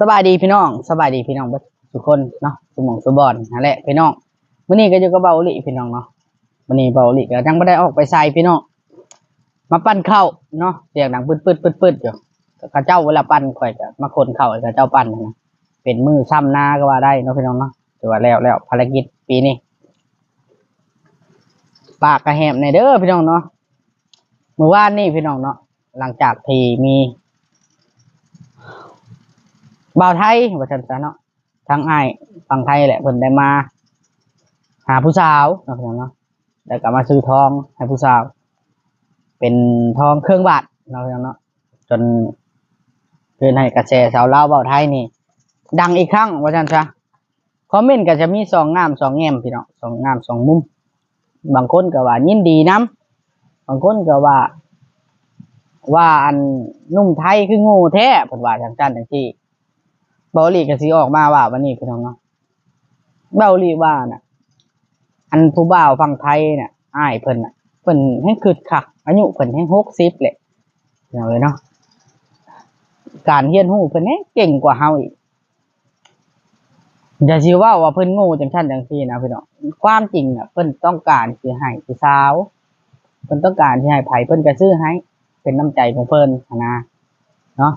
สบายดีพี่น้องสบายดีพี่น้องทุกคนเนาะสมองสมบอนนั่นแหละพี่น้องวันนี้ก็อยู่กับเบาลีพี่น้องเนาะวันนี้เบาลีก็ยังไม่ได้ออกไปใส่พี่น้องมาปั้นเข้าเนาะเสียงดังปืดปืดปืดปืดอยู่ข้าเจ้าเวลาปั้นข่อยก็มาคนเข้าวให้ข้าเจ้าปั้นนะเป็นมือซ้ำหน้าก็ว่าได้เนาะพี่น้องเนาะถือว่าแล้วแล้วภารกิจปีนี้ปากกระแหมในเด้อพี่น้องเนาะเมื่อวานนี่พี่น้องเนาะหลังจากที่มี บ่าวไทยว่าซั่นซะเนาะทางอ้ายฝั่งไทยแหละเพิ่นได้มา หาผู้สาวเนาะพี่น้องเนาะแล้วก็มาซื้อทองให้ผู้สาว เป็นทองเครื่องบาทเนาะพี่น้องเนาะจนเพื่อนให้กระแสสาวเล่าวบ่าวไทยนี่ ดังอีกครั้งว่าซั่นซะคอมเมนต์ก็จะมีสองงามสองแง่มพี่น้องสองงามสองมุม บางคนก็ว่ายินดีนํบางคนก็ว่า ว่าอันนุ่มไทยคือโง่แท้เพิ่นว่าจังซั่นจังซี่ เบาหลีก็สิออกมาว่าวันนี้พี่น้องเนาะเบาหลีว่าน่ะ อันผู้บ่าวฝั่งไทยน่ะอ้ายเพิ่นน่ะเพิ่นให้คึดคักอายุเพิ่นให้หกสิบแหละพี่น้องเลยเนาะการเรียนรู้เพิ่นให้เก่งกว่าเฮาอีกอย่าสิว่าว่าเพิ่นโง่จังซั่นจังซี่นะพี่น้องความจริงน่ะเพิ่นต้องการสิให้ผู้สาวเพิ่นต้องการสิให้ไผเพิ่นก็ซื้อให้ เป็นน้ำใจของเพิ่นนะเนาะ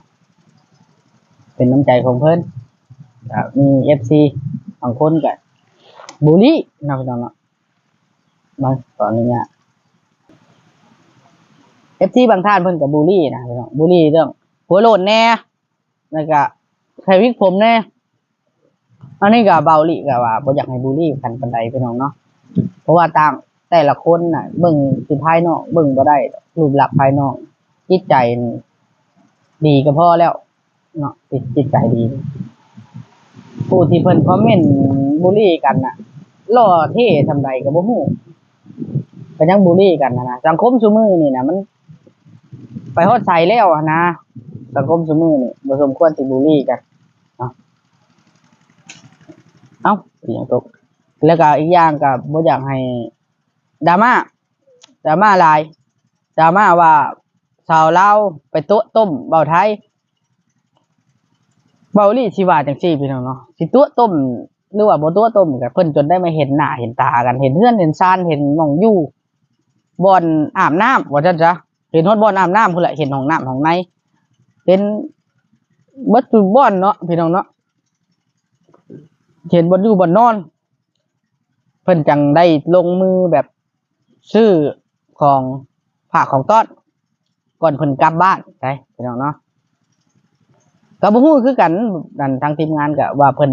เป็นน้ำใจของเพิ่นก็มีเอฟซีบางคนก็บูลลี่นะพี่น้องเนาะมาตอนนี้เนี่ยเอฟซีบางท่านเพิ่นกับบูลลี่นะพี่น้องบูลลี่เรื่องหัวโลนแน่แล้วก็ใช้วิกผมแน่อันนี้ก็เบาหลีก็ว่าบ่อยากให้บูลลี่กันปานใดพี่น้องเนาะเพราะว่าต่างแต่ละคนน่ะ เบิ่งสิภายนอกเบิ่งบ่ได้รูปลักษณ์ภายนอกจิตใจนี่ดีก็พอแล้ว เนาะจิตจิตใจดี ผู้ที่เพิ่นคอมเมนต์บูลลี่กันน่ะล่อเท่ทำใดก็บ่ฮู้ก็ยังบูลลี่กันนะนะสังคมซุมือนี่นะมัน ไปฮอดใส่แล้วนะสังคมซุมือนี่บ่สมควรสิบูลลี่กันเนาะเอ้าอีหยังตก แล้วก็อีกอย่างก็บ่อยากให้ดราม่าดราม่าลายดราม่าว่าชาวเล่าไปโต๊ะต้มเบาไทย เบาลี่ชีวาจังซี่พี่น้องเนาะสิตัวต้มหรือว่าบ่ตัวต้มกับเพิ่นจนได้มาเห็นหน้าเห็นตากันเห็นเพื่อนเห็นซานเห็นหม่องอยู่บ่อนอาบน้ำว่าซั่นซะเห็นฮอดบ่อนอาบน้ำพุ่นแหละเห็นห้องน้ำห้องในเห็นบิดทุกบ่อนเนาะพี่น้องเนาะเห็นบ่อยู่บ่อนนอน เพิ่นจังได้ลงมือแบบซื้อของฝากของต้อนก่อนเพิ่นกลับบ้านไปพี่น้องเนาะ ก็บ่ฮู้คือกันนั่นทางทีมงานก็ว่าเพิ่น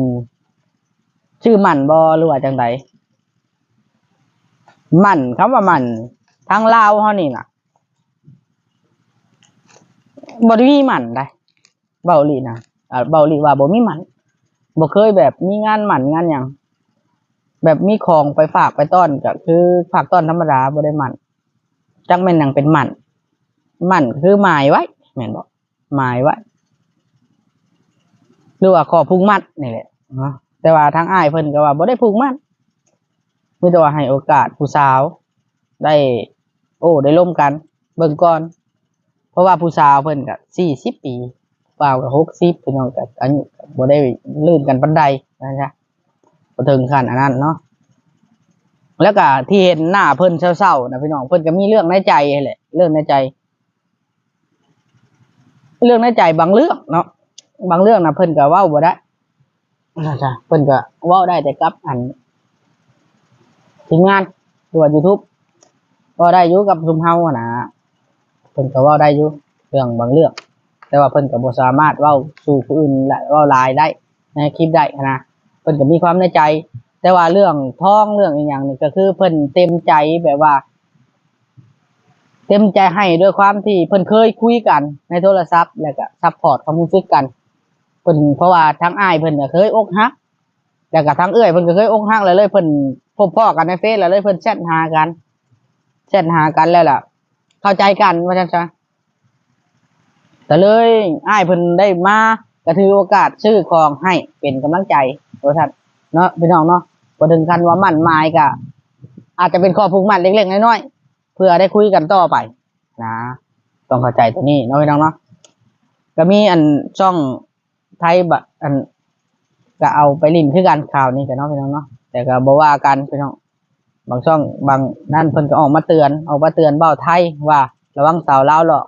ชื่อมั่นบ่หรือว่าจังใดมั่นคำว่ามั่นทางลาวเฮานี่น่ะบ่ได้มีมั่นได้เบาหลีนะอ่าเบาหลีว่าบ่มีมั่นบ่เคยแบบมีงานหมั่นงานหยังแบบมีของไปฝากไปต้อนก็คือฝากต้อนธรรมดาบ่ได้หมั่นจักแม่นหยังเป็นหมั่นหมั่นคือหมายไว้แม่นบ่หมายไว้ หรือว่าขอผูกมัดนี่แหละแต่ว่าทางอ้ายเพิ่นก็ว่าบ่ได้ผูกมัดมีแต่ว่าให้โอกาสผู้สาว ได้ โอ้ได้ร่วมกัน เบิ่งก่อน เพราะว่าผู้สาวเพิ่นก็สี่สิบปีเปล่าก็หกสิบพี่น้องก็อายุบ่ได้ลื่นกันปานใดนะจ๊ะบ่ถึงขั้นอันนั้นเนาะแล้วก็ที่เห็นหน้าเพิ่นเศร้าๆนะพี่น้องเพิ่นก็มีเรื่องในใจแหละ เรื่องในใจ เรื่องในใจบางเรื่องเนาะ บางเรื่องนะเพิ่นก็เว้าบ่ได้นะจ๊ะเพิ่นก็เว้าได้แต่กับ อันทีมงานตัว YouTube ก็ได้อยู่กับซุมเฮานะเพิ่นก็เว้าได้อยู่เรื่องบางเรื่อง แต่ว่าเพิ่นก็บ่สามารถเว้าสู่ผู้อื่นและเว้าหลายได้ในคลิปได้นะเพิ่นก็มีความในใจ แต่ว่าเรื่องท้องเรื่องอีหยังนี่ก็คือเพิ่นเต็มใจแบบว่า เต็มใจให้ด้วยความที่เพิ่นเคยคุยกันในโทรศัพท์แล้วก็ซัพพอร์ตความรู้สึกกัน เพิ่นเพราะว่าทั้งอ้ายเพิ่นก็เคยอกหักแล้วก็ทั้งเอื้อยเพิ่นก็เคยอกหักแล้วเลยเพิ่นพบพ่อกันในเฟซแล้วเลยเพิ่นแชทหากันแชทหากันแล้วล่ะ เข้าใจกันว่าจังซั่นแต่เลยอ้ายเพิ่นได้มาก็ถือโอกาสซื้อของให้เป็นกำลังใจว่าซั่นเนาะพี่น้องเนาะบ่ถึงขั้นว่ามั่นหมายก็อาจจะเป็นข้อผูกมัดเล็กๆน้อยๆเพื่อได้คุยกันต่อไป นะ ต้องเข้าใจตัวนี้เนาะพี่น้องเนาะก็มีอันช่อง ไทยบะอันก็เอาไปลิ้นคือกันข่าวนี้กันเนาะพี่น้องเนาะแต่ก็บ่ว่ากันพี่น้องบางช่องบางนั่นเพิ่นก็ออกมาเตือนออกมาเตือนเบ้าไทยว่าระวังสาวลาวหลอก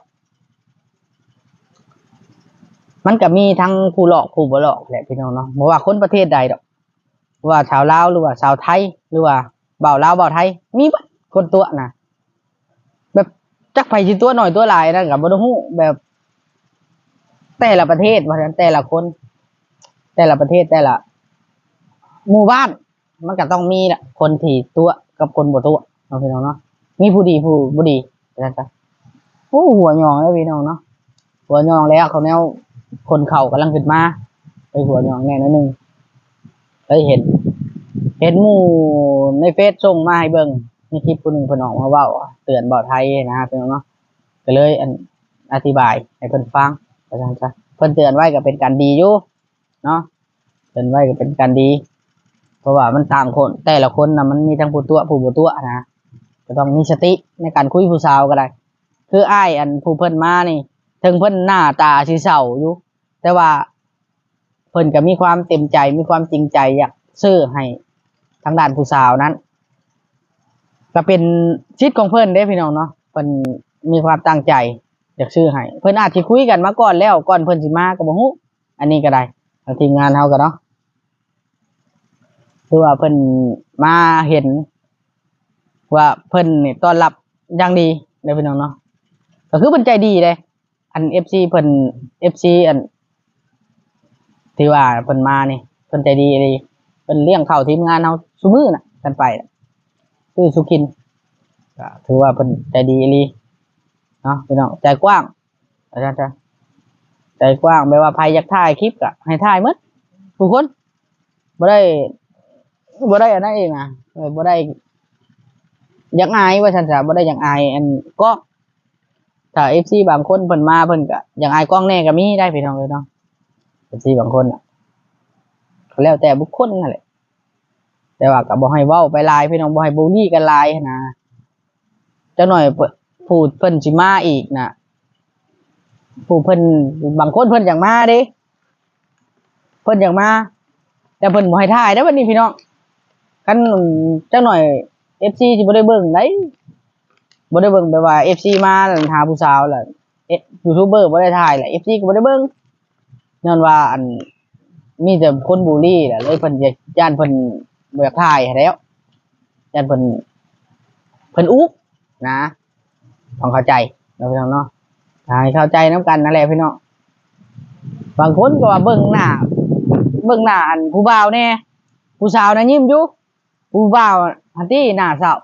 มันก็มีทั้งผู้หลอกผู้บ่หลอกแหละพี่น้องเนาะบ่ว่าคนประเทศใดดอก ว่าชาวลาวหรือว่าชาวไทยหรือว่าเบาลาวเบาไทย มีคนตัวนะแบบจักไผสิตัวหน่อยตัวหลายนั่นก็บ่ต้องฮู้แบบ แต่ละประเทศว่าซั่นแต่ละคน แต่ละประเทศแต่ละ หมู่บ้าน มันก็ต้องมีแหละคนที่ตัวกับคนบ่ตัวเนาพี่น้องเนาะมีผู้ดีผู้บ่ดีว่าซั่นจ้ะโอ้หัวหยองเลยพี่น้องเนาะหัวหยองแล้วเขาแนวคนเข่ากำลังขึ้นมาไปหัวหยองแน่นอนหนึงเคยเห็น เห็นหมู่ในเฟซส่งมาให้เบิ่งมีคลิปผู้หนึ่งพิ่นออกมาว้าเตือนบ่าไทยนะพิ่น้องเนาะก็เลยอันอธิบายให้เพิ่นฟัง ว่าซั่นซะเพิ่นเตือนไว้ก็เป็นการดีอยู่เนาะเตือนไว้ก็เป็นการดี เพราะว่ามันต่างคนแต่ละคนนะมันมีทั้งผู้ตัวผู้บ่ตัวนะก็ต้องมีสติในการคุยผู้สาวก็ได้ คืออ้ายอันผู้เพิ่นมานี่ถึงเพิ่นหน้าตาสิเศร้าอยู่แต่ว่า เพิ่นก็มีความเต็มใจมีความจริงใจอยากซื้อให้ทางด้านผู้สาวนั้นก็เป็นชิดของเพิ่นเด้พี่น้องเนาะเพิ่นมีความตั้งใจ อยากซื้อให้เพิ่นอาจสิคุยกันมาก่อนแล้วก่อนเพิ่นสิมาก็บ่ฮู้อันนี้ก็ได้ทางทีมงานเฮาก็เนาะคือว่าเพิ่นมาเห็น ว่าเพิ่นนี่ต้อนรับอย่างดีเด้อพี่น้องเนาะก็คือเพิ่นใจดีเลยอัน FC เพิ่น FC อันที่ว่าเพิ่นมานี่เพิ่นใจดีเลยเพิ่นเลี้ยงข้าวทีมงานเฮาซุมื้อน่ะกันไปซื้อสุกินก็ถือว่าเพิ่นใจดีอีหลี เนาะพี่น้องใจกว้างอาจารย์จ้ะใจกว้างไม่ว่าใครอยากถ่ายคลิปก็ให้ถ่ายหมดทุกคนบ่ได้บ่ได้อันนั้นเองอะบ่ได้อยากอายว่าซั่นซะบ่ได้อยากอายอันกล้องถ้า FC บางคนเพิ่นมาเพิ่นก็อยากอายกล้องแน่ก็มีได้พี่น้องเลยเนาะเป็นที่บางคนอะเขาแล้วแต่บุคคลนั่นแหละแต่ว่าก็บ่ให้เว้าไปหลายพี่น้องบ่ให้บูลลี่กันหลายนะจักหน่อย เพิ่นพูดเพิ่นสิมาอีกน่ะผู้เพิ่นบางคนเพิ่นอย่ากมาเด้เพิ่นอย่ากมา แต่เพิ่นบ่ให้ถ่ายเด้วันนี้พี่น้องกันจักหน่อย FC สิบ่ได้เบิ่งได้บ่ได้เบิ่งแบบว่า FC มาแล้วหาผู้สาวแหละเอ๊ะยูทูบเบอร์บ่ได้ถ่ายแหละ FC ก็บ่ได้เบิ่งย้อนว่าอันมีแต่คนบูลลี่แหละเลยเพิ่นย่านเพิ่นบ่อยากถ่ายแล้วย่านเพิ่นเพิ่นอุ๊กนะ ต้องเข้าใจนะพี่น้องเนาะให้เข้าใจน้ำกันนั่นแหละพี่น้องบางคนก็ว่าเบิ่งหน้าเบิ่งหน้าอันผู้บ่าวแน่ผู้สาวนะยิ้มอยู่ผู้บ่าวอันที่หน้าเศร้า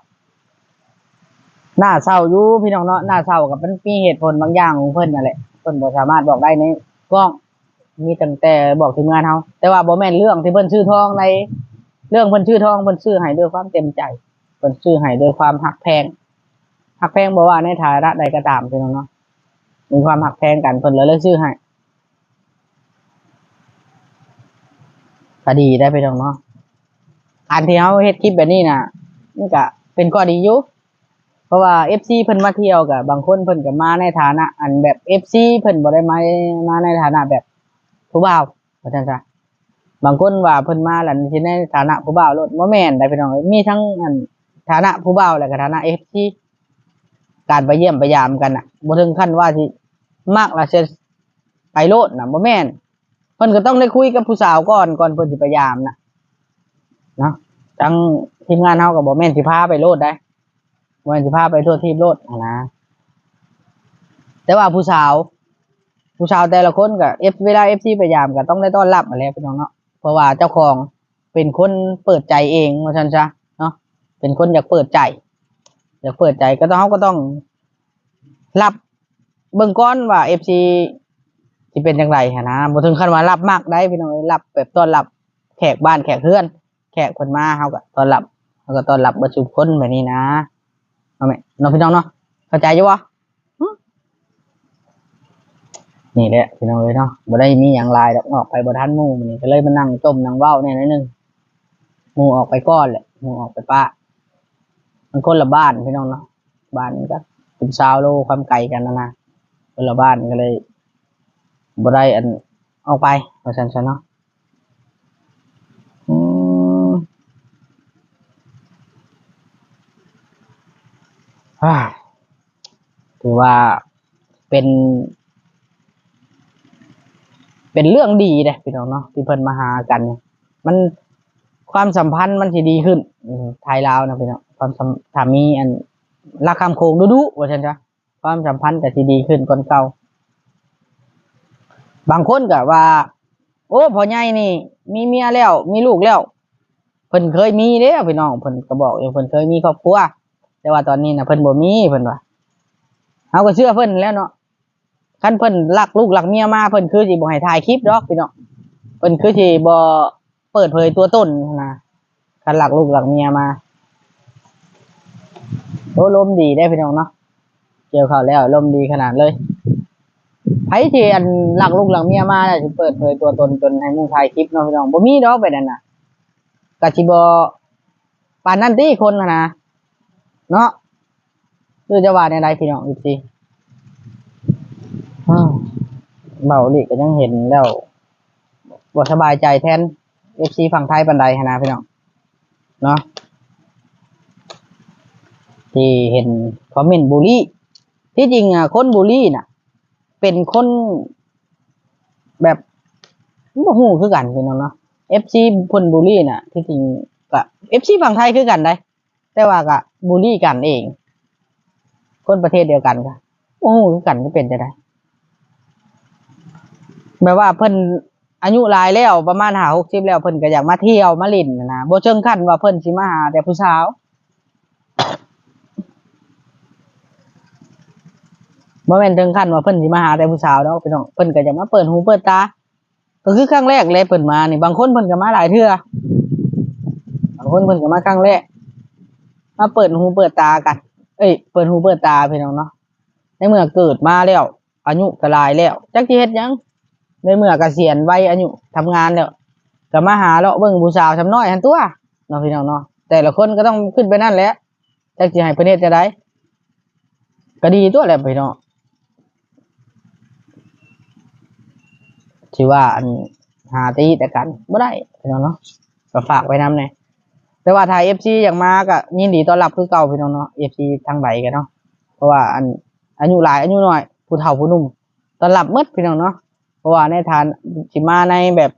หน้าเศร้าอยู่พี่น้องเนาะหน้าเศร้ากับมันมีเหตุผลบางอย่างของเพิ่นนั่นแหละเพิ่นบ่สามารถบอกได้ในกล้องมีตั้งแต่บอกทีมงานเฮาแต่ว่าบ่แม่นเรื่องที่เพิ่นชื่อทองในเรื่องเพิ่นชื่อทองเพิ่นชื่อให้ด้วยความเต็มใจเพิ่นชื่อให้ด้วยความหักแพง หักแพงบ่ว่าในฐานะใดก็ตามพี่น้องเนาะมีความหักแพงกันเพิ่นเลยเลือกชื่อให้ก็ดีได้พี่น้องเนาะการที่เฮาเฮ็ดคลิปแบบนี้น่ะมันก็เป็นข้อดีอยู่เพราะว่า FC เพิ่นมาเที่ยวก็บบางคนเพิ่นก็มาในฐานะ อันแบบ FC เพิ่นบ่ได้มามาในฐานะแบบผู้บ่าวว่าซั่นซะบางคนว่าเพิ่นมาแล้วสิในฐานะผู้บ่าวโลดบ่แม่นได้พี่น้องเอ้ยมีทั้งอันฐานะผู้บ่าวและก็ฐานะ FC การไปเยี่ยมไปยามกันน่ะบ่ถึงขั้นว่าสิมากแล้วสิไปโลดนะบ่แม่นเพิ่นก็ต้องได้คุยกับผู้สาวก่อนก่อนเพิ่นสิไปยามนะเนาะทั้งทีมงานเฮาก็บ่แม่นสิพาไปโลดได้บ่แม่นสิพาไปทั่วทีมโลดนะแต่ว่าผู้สาว ผู้ชาวแต่ละคนก็เอฟเวลาเอฟซีพยายามก็ต้องได้ต้อนรับมาแหล้วพี่น้องเนาะเพราะว่าเจ้าของเป็นคนเปิดใจเองว่าฉันจะเนาะเป็นคนอยากเปิดใจ อยากเปิดใจก็ต้องเขาก็ต้องรับเบิ่งก้อนว่าเอฟซีที่เป็นอย่างไรหั้นะบ่ถึงขั้นว่ารับมากได้พี่น้องรับแบบต้อนรับแขกบ้านแขกเพื่อน แขกคนมาเขาก็ต้อนรับเขาก็ต้อนรับเบรรจุคนแบบนี้นะเอาไหมน้องพี่น้องเนาะเข้าใจอยู่วะนี่แหละพี่น้องเอ้ยเนาะบ่ได้มีหยังหลายดอกออกไปบ่ทันมู่มื้อนี้ก็เลยมานั่งจมนั่งเว้าแน่ยนิดนึงมู่ออกไปก่อนแหละมู่ออกไปป้า มันคนละบ้านพี่น้องเนาะบ้านก็เป็นชาวโลความไกลกันนะนะคนละบ้านก็เลยบ่ได้อันออกไปว่าซั่นซะเนาะอืมอ่าถือว่าเป็น เป็นเรื่องดีเลยพี่น้องเนาะที่เพิ่นมาหากัน มันความสัมพันธ์มันสิดีขึ้นไทยลาวนะพี่น้อง ความสัมถามีอันรักคำโคงดุดุว่าฉันจ้ะความสัมพันธ์ก็สิดีขึ้นกว่าเก่า บางคนก็ว่า โอ้พ่อใหญ่นี่ มีเมียแล้ว มีลูกแล้วเพิ่นเคยมีเด้อพี่น้องเพิ่นก็บอกอยู่เพิ่นเคยมีครอบครัวแต่ว่าตอนนี้นะเพิ่นบ่มีเพิ่นว่าเฮาก็เชื่อเพิ่นแล้วเนาะคันเพิ่นรักลูกรักเมียมาเพิ่นคือสิบ่ให้ถ่ายคลิปดอกพี่น้องเพิ่นคือสิบ่เปิดเผยตัวตนนะคันรักลูกรักเมียมา อ้ลมดีได้พี่น้องเนาะเกี่ยวข้าวแล้วลมดีขนาดเลยไผที่อันรักลูกรักเมียมาน่ะสิเปิดเผยตัวตนจนให้มู่ถ่ายคลิปเนาะพี่น้องบ่มีดอกไปนั่นน่ะก็สิบ่ปานนั้นติคนนะนะเนาะหรือจะว่าในใดพี่น้องอีกทีเบาหลีก็ยังเห็นแล้วบ่สบายใจแทนเอฟซีฝั่งไทยบันไดนนะพี่น้องเนาะ ที่เห็นคอมเมนต์บูลลี่ที่จริงอะคนบูลลี่น่ะ เป็นคนแบบบ่ฮู้คือกันพี่น้องเนาะเอฟซีพนบูลลี่น่ะ ที่จริงก็เอฟซีฝั่งไทยคือกันได้ แต่ว่าก็บูลลี่กันเอง คนประเทศเดียวกันก็โอ้โหคือกันก็เป็นจะได้แบบว่าเพิ่นอายุหลายแล้วประมาณหาหกสิบแล้วเพิ่นก็อยากมาเที่ยวมาเล่นนะนะบ่เชิงขั้นว่าเพิ่นสิมาหาแต่ผู้สาว บ่แม่นถึงขั้นว่าเพิ่นสิมาหาแต่ผู้สาวดอกพี่น้องเพิ่นก็อยากมาเปิดหูเปิดตาก็คือครั้งแรกเลยเพิ่นมานี่บางคนเพิ่นก็มาหลายเทื่อบางคนเพิ่นก็มาครั้งแรกมาเปิดหูเปิดตากัน เอ้ยเปิดหูเปิดตาพี่น้องเนาะในเมื่อเกิดมาแล้วอายุก็หลายแล้วจักสิเฮ็ดหยังในเมื่อเกษียณวัยอายุทำงานแล้วก็มาหาเลาะเบิ่งผู้สาวทำน้อยหันตัวเนาะพี่น้องเนาะแต่ละคนก็ต้องขึ้นไปนั่นแหละจักสิให้ประเทศจะได้ก็ดีตัวแหละพี่น้อง ที่ว่าอันหาตีแต่กันบ่ได้พี่น้องเนาะก็ฝากไว้นำแน่แต่ว่าถ้า FC อย่ากมาก็ยินดีต้อนรับคือเก่าพี่น้องเนาะ FC ทางใดกันเนาะเพราะว่าอันอายุหลายอายุน้อย ผู้เฒ่าผู้หนุ่มต้อนรับหมดพี่น้องเนาะเพราะว่าในฐานสิมาในแบบ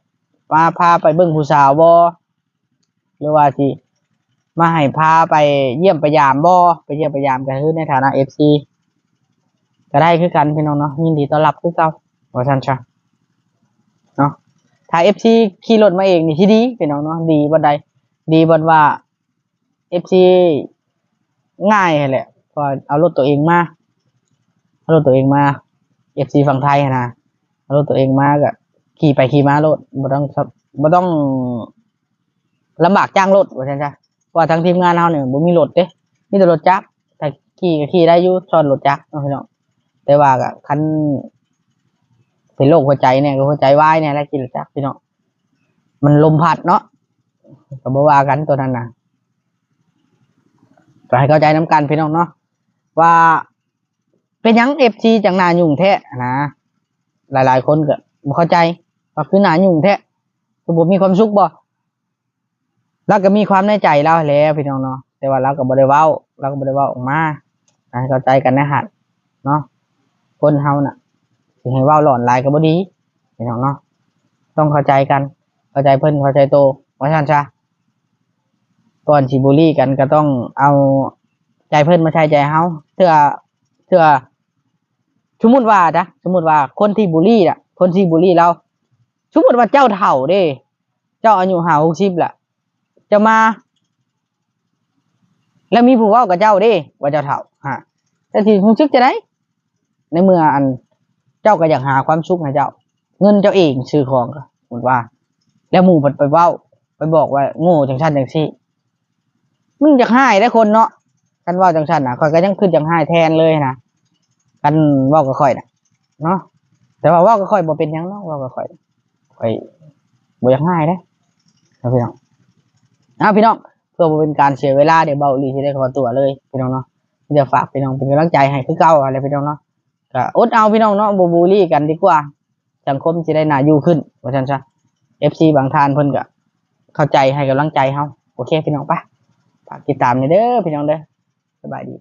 มาพาไปเบิ่งผู้สาวบ่หรือว่าสิมาให้พาไปเยี่ยมไปยามบ่ไปเยี่ยมไปยามก็คือในฐานะ FC ก็ได้คือกันพี่น้องเนาะยินดีต้อนรับคือเก่าว่าซั่นซะ เนาะถ้า FC ขี่รถมาเองนี่สิดีพี่น้องเนาะดีบ่ใดดีบ่ว่า FC ง่ายแหละพอเอารถตัวเองมาเอารถตัวเองมา FC ฝั่งไทยหั้นนะรถตัวเองมากอะขี่ไปขี่มารถบ่ต้องครับบ่ต้องลำบากจ้างรถว่าซั่นจ้ะว่าทางทีมงานเฮาเนี่ยบ่มีรถเด้มีแต่รถจักรแต่ขี่ก็ขี่ได้อยู่ซ้อนรถจักรเนาะพี่น้องแต่ว่าก็คัน เป็นโรคหัวใจเนี่ยก็หัวใจวายเนี่ยแล้วขี่รถจักพี่น้องมันลมพัดเนาะก็บ่ว่ากันตัวนั้นนะก็ให้เข้าใจน้กันพี่น้องเนาะว่าเป็นยัง FC จังหนายุ่งแท้นะหลาย ๆ คนก็บ่เข้าใจว่าคือหนายุ่งแท้คือบ่มีความสุขบ่เราก็มีความในใจเราแล้วพี่น้องเนาะแต่ว่าเราก็บ่ได้เว้าเราก็บ่ได้เว้าออกมาให้เข้าใจกันนะฮะเนาะคนเฮาน่ะ สิให้ว้าหลอนลายก็บ่ดีพี่น้องเนาะต้องเข้าใจกัน เข้าใจเพิ่นเข้าใจโตว่าซั่นซะก่อนสิบุลี่กันก็ต้องเอาใจเพิ่นมาใช้ใจเฮาเพื่อเพื่อสมมติว่านะสมมติว่าคนที่บูลลี่อะ คนที่บูลลี่เราสมมติว่าเจ้าเถ่าเด้ เจ้าอายุหาหกสิบละจะมา แล้วมีผู้ว่ากับเจ้าเด้ ว่าเจ้าเถ่าฮะแต่ที่คุณซึกจะได้ในเมื่ออัน เจ้าก็อยากหาความสุขให้เจ้า เงินเจ้าเองซื้อของก็สมมติว่า แล้วหมู่เพิ่นไปเว้า ไปบอกว่าโง่จังชันจังซี่มึงอยากให้ได้คนเนาะกันว่าจังชันนะข่อยก็ยังขึ้นจังให้แทนเลยนะกันว่าก็ค่อยนะเนาะแต่ว่าว่าก็ค่อยบ่เป็นยังเนาะว่าก็ค่อยค่อยบ่อยากง่ายเด้นะพี่น้องอ้าวพี่น้องเพื่อบ่เป็นการเสียเวลาเดี๋ยวเบาอีหลีสิได้ขอตัวเลยพี่น้องเนาะเดี๋ยวฝากพี่น้องเป็นกำลังใจให้คือเก่าอะไรพี่น้องเนาะ ก็อดเอาพี่น้องเนาะบูบูลี่กันดีกว่า สังคมจะได้น่าอยู่ขึ้นว่าซั่นซะ FC บางทานเพิ่นก็เข้าใจให้กำลังใจเฮาโอเคพี่น้องปะฝากติดตามหน่อยเด้อพี่น้องเด้อสบายดี